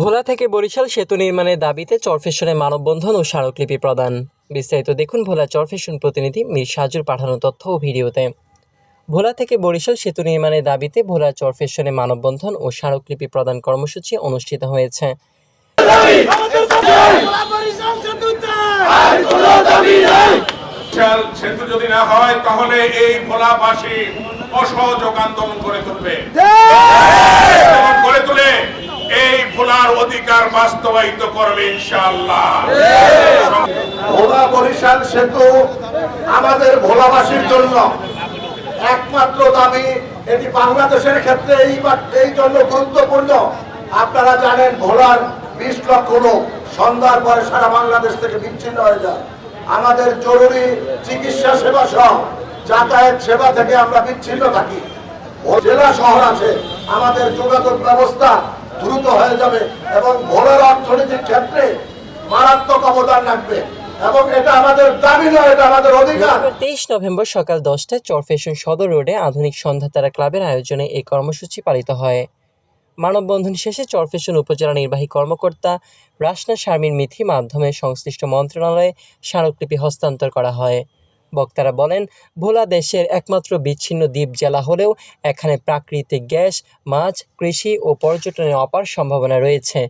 ভোলা থেকে বরিশাল সেতু নির্মাণের দাবিতে চরফেশনে মানববন্ধন ও স্মারকলিপি প্রদান। বিস্তারিত দেখুন ভোলা চরফেশন প্রতিনিধি মীর সাজুর পাঠানো তথ্য ও ভিডিওতে। ভোলা থেকে বরিশাল সেতু নির্মাণের দাবিতে ভোলা চরফেশনে মানববন্ধন ও স্মারকলিপি প্রদান কর্মসূচি অনুষ্ঠিত হয়েছে। চাই সেতু যদি না হয়, তাহলে এই ভোলাবাসী অসহযোগ আন্দোলন করে তুলবে। করে তুলে এই ভোলার অধিকার বাস্তবায়িত করবে ইনশাআল্লাহ। ভোলা বরিশাল সেতু আমাদের ভোলাবাসীর জন্য একমাত্র দাবি। এটি বাংলাদেশের ক্ষেত্রে এই জন্য গুরুত্বপূর্ণ। আপনারা জানেন, ভোলার বিশ লক্ষ লোক সন্ধ্যার পরে সারা বাংলাদেশ থেকে বিচ্ছিন্ন হয়ে যায়। আমাদের জরুরি চিকিৎসা সেবা সহ যাতায়াত সেবা থেকে আমরা বিচ্ছিন্ন থাকি। জেলা শহর আছে, আমাদের যোগাযোগ ব্যবস্থা দ্রুত হয়ে যাবে এবং ভোলার অর্থনীতির ক্ষেত্রে মারাত্মক অবদান রাখবে। তেইশ নভেম্বর সকাল দশটায় চরফেশন সদর রোডে আধুনিক সন্ধ্যাতারা ক্লাবের আয়োজনে এই কর্মসূচি পালিত হয়। মানববন্ধন শেষে চরফেশন উপজেলা নির্বাহী কর্মকর্তা রাসনা শারমিন মিথি মাধ্যমে সংশ্লিষ্ট মন্ত্রণালয়ে স্মারকলিপি হস্তান্তর করা হয়। বক্তারা বলেন, ভোলা দেশের একমাত্র বিচ্ছিন্ন দ্বীপ জেলা হলেও এখানে প্রাকৃতিক গ্যাস, মাছ, কৃষি ও পর্যটনের অপার সম্ভাবনা রয়েছে।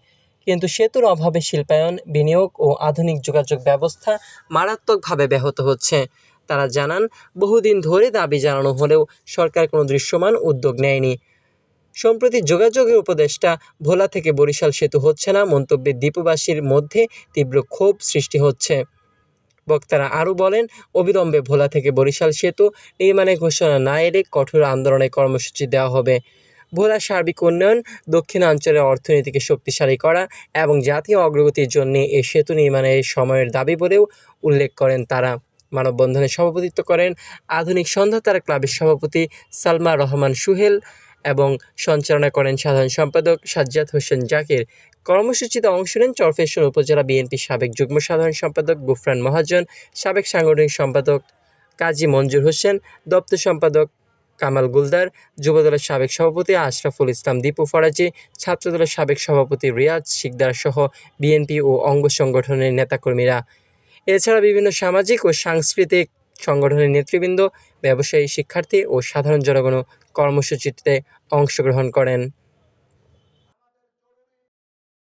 কিন্তু সেতুর অভাবে শিল্পায়ন, বিনিয়োগ ও আধুনিক যোগাযোগ ব্যবস্থা মারাত্মকভাবে ব্যাহত হচ্ছে। তারা জানান, বহুদিন ধরে দাবি জানানো হলেও সরকার কোনো দৃশ্যমান উদ্যোগ নেয়নি। সম্প্রতি যোগাযোগের উপদেষ্টা ভোলা থেকে বরিশাল সেতু হচ্ছে না, মন্তব্যে দ্বীপবাসীর মধ্যে তীব্র ক্ষোভ সৃষ্টি হচ্ছে। বক্তারা আরও বলেন, অবিলম্বে ভোলা থেকে বরিশাল সেতু নির্মাণের ঘোষণা না এলে কঠোর আন্দোলনের কর্মসূচি দেওয়া হবে। ভোলা সার্বিক উন্নয়ন, দক্ষিণাঞ্চলের অর্থনীতিকে শক্তিশালী করা এবং জাতীয় অগ্রগতির জন্য এই সেতু নির্মাণের সময়ের দাবি বলেও উল্লেখ করেন তারা। মানববন্ধনে সভাপতিত্ব করেন আধুনিক সন্ধ্যাতারা ক্লাবের সভাপতি সালমা রহমান সুহেল সঞ্চালনা করেন সাধারণ সম্পাদক সাজ্জাদ হোসেন জাকির। কর্মসূচিতে অংশ নেন চরফেশন উপজেলা বিএনপি সাবেক যুগ্ম সাধারণ সম্পাদক গুফরান মহাজন, সাবেক সাংগঠনিক সম্পাদক কাজী মঞ্জুর হোসেন, দপ্তর সম্পাদক কামাল গুলদার, যুবদলের সাবেক সভাপতি আশরাফুল ইসলাম দীপু ফরাজি, ছাত্রদলের সাবেক সভাপতি রিয়াজ শিকদার সহ বিএনপি ও অঙ্গ সংগঠনের নেতাকর্মীরা। এছাড়া বিভিন্ন সামাজিক ও সাংস্কৃতিক সংগঠনের নেতৃবৃন্দ ব্যবসায়ী শিক্ষার্থী ও সাধারণ জনগণও কর্মসূচিতে অংশগ্রহণ করেন।